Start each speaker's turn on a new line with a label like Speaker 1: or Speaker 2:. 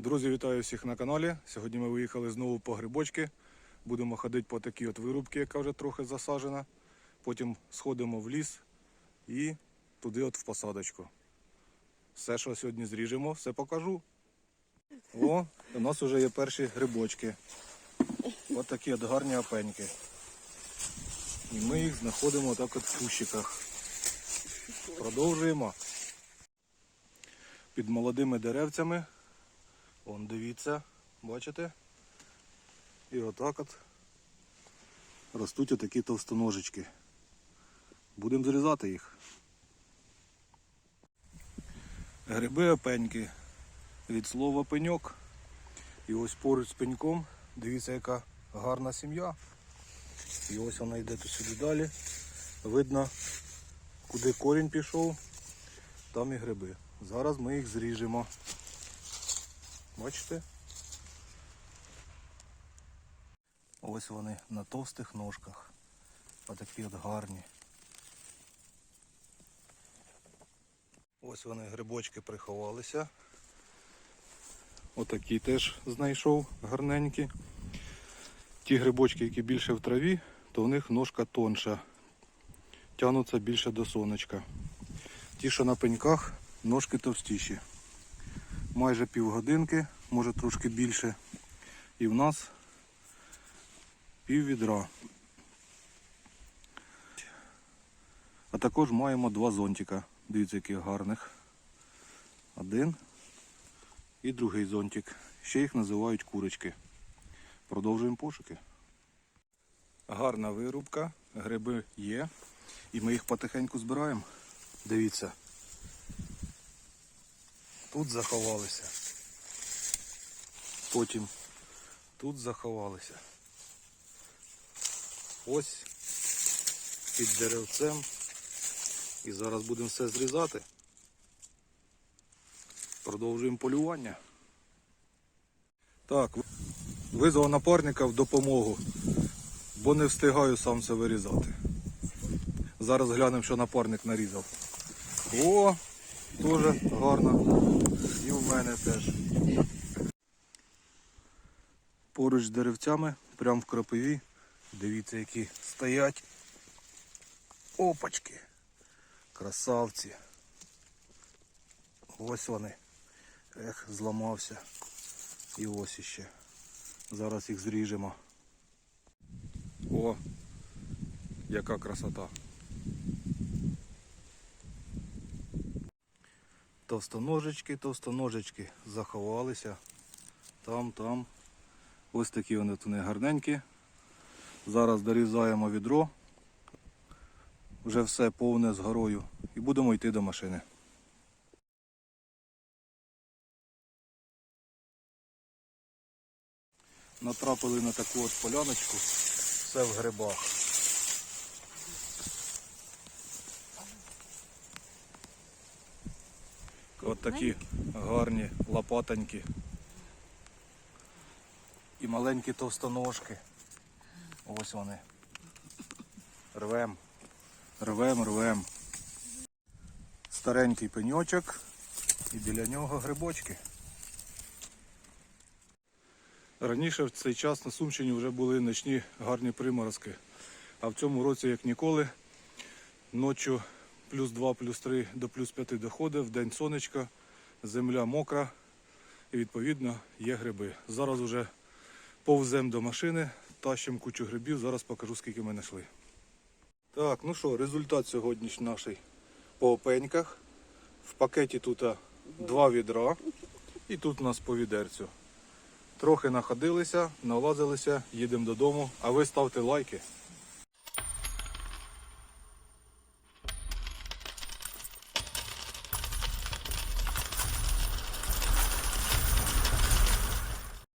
Speaker 1: Друзі, вітаю всіх на каналі. Сьогодні ми виїхали знову по грибочки. Будемо ходити по такій от вирубці, яка вже трохи засаджена. Потім сходимо в ліс і туди от в посадочку. Все, що сьогодні зріжемо, все покажу. О, у нас вже є перші грибочки. Ось такі от гарні опеньки. І ми їх знаходимо так от в кущиках. Продовжуємо. Під молодими деревцями. Вон дивіться, бачите? І отак от ростуть отакі товстоножечки. Будемо зрізати їх. Гриби опеньки від слова пеньок. І ось поруч з пеньком, дивіться, яка гарна сім'я. І ось вона йде тут сюди далі. Видно, куди корінь пішов, там і гриби. Зараз ми їх зріжемо. Бачите? Ось вони на товстих ножках. Отакі от гарні. Ось вони грибочки приховалися. Отакі теж знайшов гарненькі. Ті грибочки, які більше в траві, то в них ножка тонша. Тянуться більше до сонечка. Ті, що на пеньках, ножки товстіші. Майже півгодинки, може трошки більше. І в нас пів відра. А також маємо два зонтика. Дивіться, яких гарних. Один і другий зонтик. Ще їх називають курочки. Продовжуємо пошуки. Гарна вирубка, гриби є. І ми їх потихеньку збираємо. Дивіться. Тут заховалися. Потім тут заховалися. Ось під деревцем. І зараз будемо все зрізати. Продовжуємо полювання. Так, визвав напарника в допомогу, бо не встигаю сам це вирізати. Зараз глянемо, що напарник нарізав. О, дуже гарно. Мене теж. Поруч з деревцями, прямо в кропиві. Дивіться, які стоять. Опачки. Красавці. Ось вони. Ех, зламався. І ось іще. Зараз їх зріжемо. О, яка красота. Товстоножечки, товстоножечки заховалися. Там, там. Ось такі вони тут гарненькі. Зараз дорізаємо відро. Вже все повне з горою. І будемо йти до машини. Натрапили на таку от поляночку. Все в грибах. От такі гарні лопатонькі. І маленькі товстоножки. Ось вони. Рвем. Рвем, рвем. Старенький пеньочок і біля нього грибочки. Раніше в цей час на Сумщині вже були ночні гарні приморозки. А в цьому році, як ніколи, ночі плюс 2, плюс 3 до плюс 5 доходить, в день сонечка, земля мокра і відповідно є гриби. Зараз вже повземо до машини, тащимо кучу грибів, зараз покажу скільки ми знайшли. Так, ну що, результат сьогоднішній наш по опеньках. В пакеті тут два відра і тут у нас по відерцю. Трохи находилися, налазилися, їдемо додому, а ви ставте лайки.